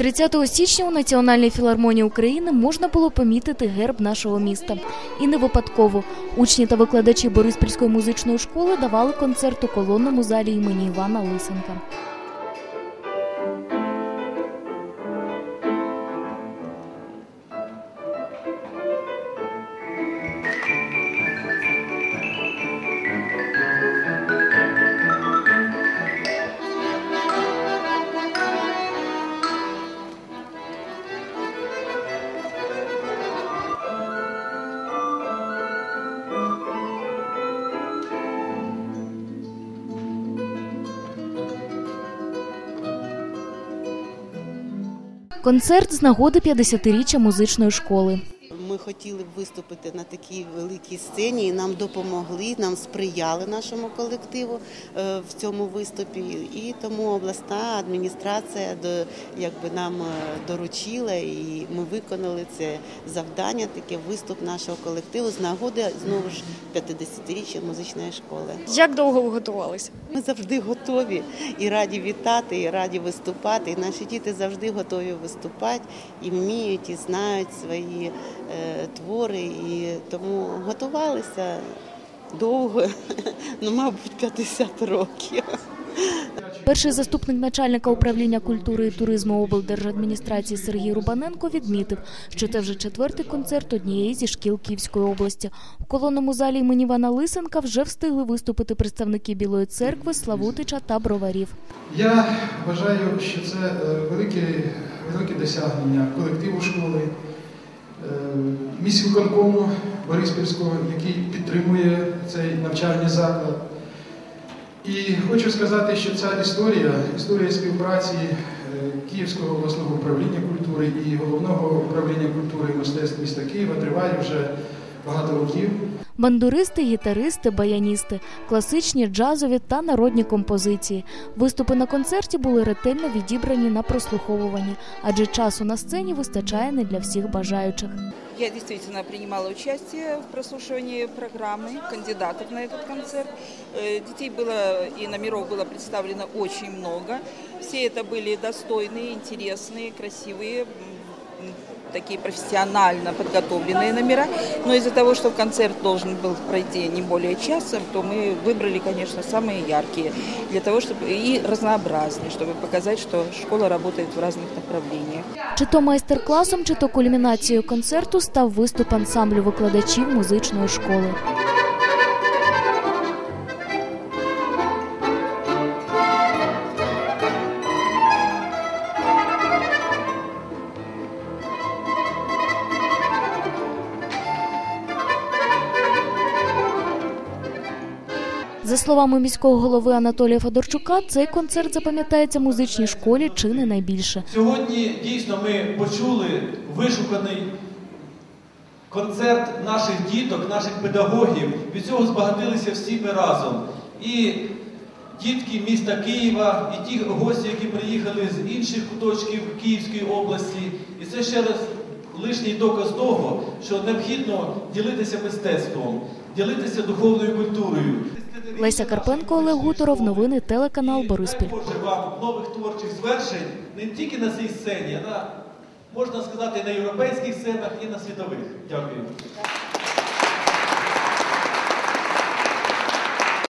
30 січня у Національній філармонії України можна було помітити герб нашого міста. І не випадково. Учні та викладачі Бориспільської музичної школи давали концерт у колонному залі імені Івана Лисенка. Концерт з нагоди 50-річчя музичної школи. Ми хотіли б виступити на такій великій сцені, і нам допомогли, нам сприяли нашому колективу е, в цьому виступі. І тому обласна адміністрація до- якби нам е, доручила, і ми виконали це завдання, таке виступ нашого колективу з нагоди знову ж 50-річчя музичної школи. Як довго ви готувалися? Ми завжди готові і раді вітати, і раді виступати. І наші діти завжди готові виступати і вміють, і знають свої е, твори. І тому готувалися довго, ну, мабуть, 50 років. Перший заступник начальника управління культури і туризму облдержадміністрації Сергій Рубаненко відмітив, що це вже четвертий концерт однієї зі шкіл Київської області. У колонному залі імені Івана Лисенка вже встигли виступити представники Білої церкви, Славутича та Броварів. Я вважаю, що це е, велике, велике досягнення колективу школи, міськвиконкому Бориспільського, який підтримує цей навчальний заклад. І хочу сказати, що ця історія, історія співпраці е, Київського обласного управління культури і головного управління культури і мистецтв міста Києва триває вже багато років Бандуристи, гітаристи, баяністи, класичні, джазові та народні композиції. Виступи на концерті були ретельно відібрані на прослуховуванні, адже часу на сцені вистачає не для всіх бажаючих. Я действительно принимала участие в прослушивании программы кандидатов на этот концерт. Э, Детей было и номеров было представлено очень много. Все это были достойные, интересные, красивые, м, м, такие профессионально подготовленные номера. Но из-за того, что концерт должен был пройти не более часа, то мы выбрали, конечно, самые яркие для того, чтобы и разнообразные, чтобы показать, что школа работает в разных направлениях. Чи то майстер-класом, чи то кульмінацією концерту став виступ ансамблю викладачів музичної школи. За словами міського голови Анатолія Федорчука, цей концерт запам'ятається музичній школі чи не найбільше. Сьогодні дійсно ми почули вишуканий концерт наших діток, наших педагогів. Від цього збагатилися всі ми разом. І дітки міста Києва, і ті гості, які приїхали з інших куточків Київської області. І це ще раз лишній доказ того, що необхідно ділитися мистецтвом, ділитися духовною культурою. Леся Карпенко, Олег Гуторов. Новини телеканал Бориспіль. Боже вам нових творчих звершень не тільки на цій сцені, а на, можна сказати, на європейських сценах і на світових. Дякую.